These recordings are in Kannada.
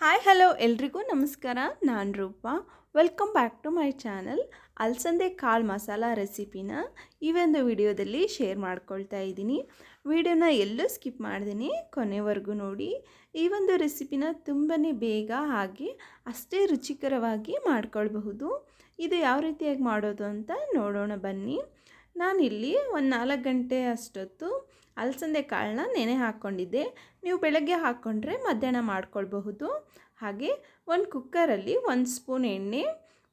ಹಾಯ್ ಹಲೋ ಎಲ್ರಿಗೂ ನಮಸ್ಕಾರ. ನಾನು Roopa. Welcome back to my channel ಅಲ್ಸಂದೆ ಕಾಳು ಮಸಾಲ ರೆಸಿಪಿನ ಈ ಒಂದು ವಿಡಿಯೋದಲ್ಲಿ ಶೇರ್ ಮಾಡ್ಕೊಳ್ತಾ ಇದ್ದೀನಿ. ವಿಡಿಯೋನ ಎಲ್ಲೂ ಸ್ಕಿಪ್ ಮಾಡಿದೀನಿ, ಕೊನೆವರೆಗೂ ನೋಡಿ. ಈ ಒಂದು ರೆಸಿಪಿನ ತುಂಬಾ ಬೇಗ ಹಾಗೆ ಅಷ್ಟೇ ರುಚಿಕರವಾಗಿ ಮಾಡ್ಕೊಳ್ಬಹುದು. ಇದು ಯಾವ ರೀತಿಯಾಗಿ ಮಾಡೋದು ಅಂತ ನೋಡೋಣ ಬನ್ನಿ. ನಾನಿಲ್ಲಿ ಒಂದು ನಾಲ್ಕು ಗಂಟೆ ಅಷ್ಟೊತ್ತು ಅಲಸಂದೆ ಕಾಳನ್ನ ನೆನೆ ಹಾಕ್ಕೊಂಡಿದ್ದೆ ನೀವು ಬೆಳಗ್ಗೆ ಹಾಕ್ಕೊಂಡ್ರೆ ಮಧ್ಯಾಹ್ನ ಮಾಡ್ಕೊಳ್ಬಹುದು. ಹಾಗೆ ಒಂದು ಕುಕ್ಕರಲ್ಲಿ ಒಂದು ಸ್ಪೂನ್ ಎಣ್ಣೆ,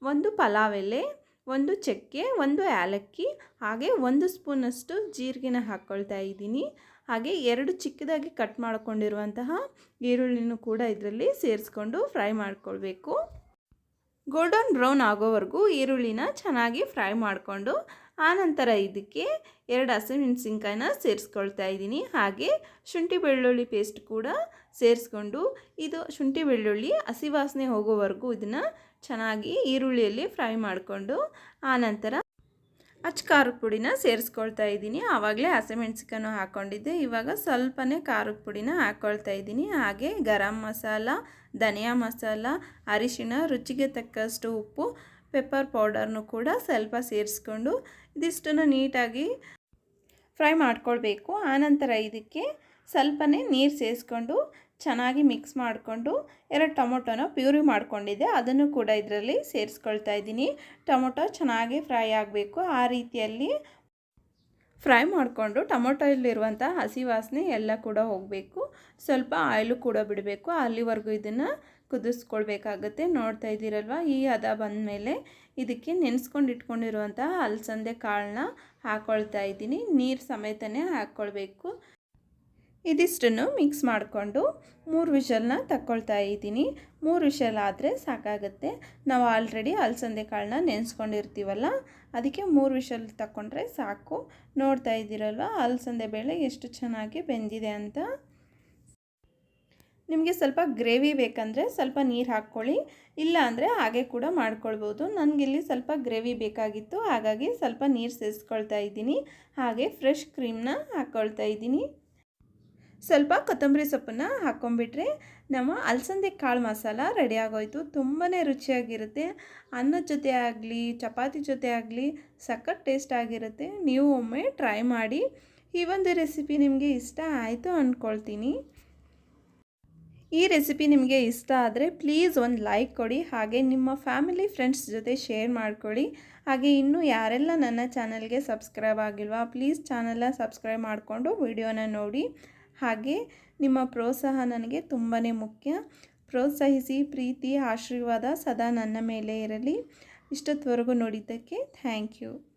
ಒಂದು ಪಲಾವ್ ಎಲೆ, ಒಂದು ಚಕ್ಕೆ, ಒಂದು ಏಲಕ್ಕಿ, ಹಾಗೆ ಒಂದು ಸ್ಪೂನಷ್ಟು ಜೀರಿಗೆನ ಹಾಕ್ಕೊಳ್ತಾ ಇದ್ದೀನಿ. ಹಾಗೆ ಎರಡು ಚಿಕ್ಕದಾಗಿ ಕಟ್ ಮಾಡಿಕೊಂಡಿರುವಂತಹ ಈರುಳ್ಳಿನೂ ಕೂಡ ಇದರಲ್ಲಿ ಸೇರಿಸ್ಕೊಂಡು ಫ್ರೈ ಮಾಡ್ಕೊಳ್ಬೇಕು. ಗೋಲ್ಡನ್ ಬ್ರೌನ್ ಆಗೋವರೆಗೂ ಈರುಳ್ಳಿನ ಚೆನ್ನಾಗಿ ಫ್ರೈ ಮಾಡಿಕೊಂಡು ಆನಂತರ ಇದಕ್ಕೆ ಎರಡು ಹಸಿಮೆಣಸಿನ್ಕಾಯಿನ ಸೇರಿಸ್ಕೊಳ್ತಾ ಇದ್ದೀನಿ. ಹಾಗೆ ಶುಂಠಿ ಬೆಳ್ಳುಳ್ಳಿ ಪೇಸ್ಟ್ ಕೂಡ ಸೇರಿಸ್ಕೊಂಡು ಇದು ಶುಂಠಿ ಬೆಳ್ಳುಳ್ಳಿ ಹಸಿ ವಾಸನೆ ಹೋಗೋವರೆಗೂ ಇದನ್ನು ಚೆನ್ನಾಗಿ ಈರುಳ್ಳಿಯಲ್ಲಿ ಫ್ರೈ ಮಾಡಿಕೊಂಡು ಆನಂತರ ಅಚ್ಚ ಖಾರದ ಪುಡಿನ ಸೇರಿಸ್ಕೊಳ್ತಾ ಇದ್ದೀನಿ. ಆವಾಗಲೇ ಹಸಿಮೆಣ್ಸಿಕಾಯನ್ನು ಹಾಕ್ಕೊಂಡಿದ್ದೆ ಇವಾಗ ಸ್ವಲ್ಪನೇ ಖಾರದ ಪುಡಿನ ಹಾಕ್ಕೊಳ್ತಾ ಇದ್ದೀನಿ. ಹಾಗೆ ಗರಂ ಮಸಾಲ, ಧನಿಯಾ ಮಸಾಲ, ಅರಿಶಿಣ, ರುಚಿಗೆ ತಕ್ಕಷ್ಟು ಉಪ್ಪು, ಪೆಪ್ಪರ್ ಪೌಡರ್ನು ಕೂಡ ಸ್ವಲ್ಪ ಸೇರಿಸ್ಕೊಂಡು ಇದಿಷ್ಟನ್ನು ನೀಟಾಗಿ ಫ್ರೈ ಮಾಡ್ಕೊಳ್ಬೇಕು. ಆನಂತರ ಇದಕ್ಕೆ ಸ್ವಲ್ಪನೇ ನೀರು ಸೇರಿಸ್ಕೊಂಡು ಚೆನ್ನಾಗಿ ಮಿಕ್ಸ್ ಮಾಡಿಕೊಂಡು ಎರಡು ಟೊಮೊಟೊನ ಪ್ಯೂರಿ ಮಾಡ್ಕೊಂಡಿದ್ದೆ. ಅದನ್ನು ಕೂಡ ಇದರಲ್ಲಿ ಸೇರಿಸ್ಕೊಳ್ತಾ ಇದ್ದೀನಿ. ಟೊಮೊಟೊ ಚೆನ್ನಾಗಿ ಫ್ರೈ ಆಗಬೇಕು. ಆ ರೀತಿಯಲ್ಲಿ ಫ್ರೈ ಮಾಡಿಕೊಂಡು ಟೊಮೊಟೊಲ್ಲಿರುವಂಥ ಹಸಿ ವಾಸನೆ ಎಲ್ಲ ಕೂಡ ಹೋಗಬೇಕು. ಸ್ವಲ್ಪ ಆಯಿಲು ಕೂಡ ಬಿಡಬೇಕು. ಅಲ್ಲಿವರೆಗೂ ಇದನ್ನು ಕುದಿಸ್ಕೊಳ್ಬೇಕಾಗತ್ತೆ. ನೋಡ್ತಾ ಇದ್ದೀರಲ್ವ? ಈ ಹದ ಬಂದಮೇಲೆ ಇದಕ್ಕೆ ನೆನೆಸ್ಕೊಂಡು ಇಟ್ಕೊಂಡಿರುವಂತಹ ಅಲಸಂದೆ ಕಾಳನ್ನ ಹಾಕ್ಕೊಳ್ತಾ ಇದ್ದೀನಿ. ನೀರು ಸಮೇತನೇ ಹಾಕ್ಕೊಳ್ಬೇಕು. ಇದಿಷ್ಟನ್ನು ಮಿಕ್ಸ್ ಮಾಡಿಕೊಂಡು ಮೂರು ವಿಷಲ್ನ ತಕ್ಕೊಳ್ತಾ ಇದ್ದೀನಿ. ಮೂರು ವಿಷಲ್ ಆದರೆ ಸಾಕಾಗುತ್ತೆ. ನಾವು ಆಲ್ರೆಡಿ ಅಲಸಂದೆ ಕಾಳನ್ನ ನೆನೆಸ್ಕೊಂಡಿರ್ತೀವಲ್ಲ, ಅದಕ್ಕೆ ಮೂರು ವಿಷಲ್ ತಕ್ಕೊಂಡ್ರೆ ಸಾಕು. ನೋಡ್ತಾ ಇದ್ದೀರಲ್ವ, ಅಲಸಂದೆ ಬೇಳೆ ಎಷ್ಟು ಚೆನ್ನಾಗಿ ಬೆಂದಿದೆ ಅಂತ. ನಿಮಗೆ ಸ್ವಲ್ಪ ಗ್ರೇವಿ ಬೇಕಂದರೆ ಸ್ವಲ್ಪ ನೀರು ಹಾಕ್ಕೊಳ್ಳಿ, ಇಲ್ಲ ಅಂದರೆ ಹಾಗೆ ಕೂಡ ಮಾಡ್ಕೊಳ್ಬೋದು. ನನಗಿಲ್ಲಿ ಸ್ವಲ್ಪ ಗ್ರೇವಿ ಬೇಕಾಗಿತ್ತು, ಹಾಗಾಗಿ ಸ್ವಲ್ಪ ನೀರು ಸೇರಿಸ್ಕೊಳ್ತಾ ಇದ್ದೀನಿ. ಹಾಗೆ ಫ್ರೆಶ್ ಕ್ರೀಮ್ನ ಹಾಕ್ಕೊಳ್ತಾ ಇದ್ದೀನಿ. ಸ್ವಲ್ಪ ಕೊತ್ತಂಬರಿ ಸೊಪ್ಪನ್ನು ಹಾಕ್ಕೊಂಬಿಟ್ರೆ ನಮ್ಮ ಅಲಸಂದೆ ಕಾಳು ಮಸಾಲ ರೆಡಿ ಆಗೋಯ್ತು. ತುಂಬಾ ರುಚಿಯಾಗಿರುತ್ತೆ. ಅನ್ನದ ಜೊತೆ ಆಗಲಿ, ಚಪಾತಿ ಜೊತೆ ಆಗಲಿ ಸಖತ್ ಟೇಸ್ಟ್ ಆಗಿರುತ್ತೆ. ನೀವು ಒಮ್ಮೆ ಟ್ರೈ ಮಾಡಿ. ಈ ಒಂದು ರೆಸಿಪಿ ನಿಮಗೆ ಇಷ್ಟ ಆಯಿತು ಅಂದ್ಕೊಳ್ತೀನಿ ಈ ರೆಸಿಪಿ ನಿಮಗೆ ಇಷ್ಟ ಆದರೆ ಪ್ಲೀಸ್ ಒಂದು ಲೈಕ್ ಕೊಡಿ. ಹಾಗೆ ನಿಮ್ಮ ಫ್ಯಾಮಿಲಿ ಫ್ರೆಂಡ್ಸ್ ಜೊತೆ ಶೇರ್ ಮಾಡ್ಕೊಳ್ಳಿ. ಹಾಗೆ ಇನ್ನೂ ಯಾರೆಲ್ಲ ನನ್ನ ಚಾನಲ್ಗೆ ಸಬ್ಸ್ಕ್ರೈಬ್ ಆಗಿಲ್ವಾ ಪ್ಲೀಸ್ ಚಾನಲ್ನ ಸಬ್ಸ್ಕ್ರೈಬ್ ಮಾಡಿಕೊಂಡು ವಿಡಿಯೋನ ನೋಡಿ. ಹಾಗೆ ನಿಮ್ಮ ಪ್ರೋತ್ಸಾಹ ನನಗೆ ತುಂಬಾ ಮುಖ್ಯ. ಪ್ರೋತ್ಸಾಹಿಸಿ, ಪ್ರೀತಿ, ಆಶೀರ್ವಾದ ಸದಾ ನನ್ನ ಮೇಲೆ ಇರಲಿ. ಇಷ್ಟೊತ್ತವರೆಗೂ ನೋಡಿದ್ದಕ್ಕೆ ಥ್ಯಾಂಕ್ ಯು.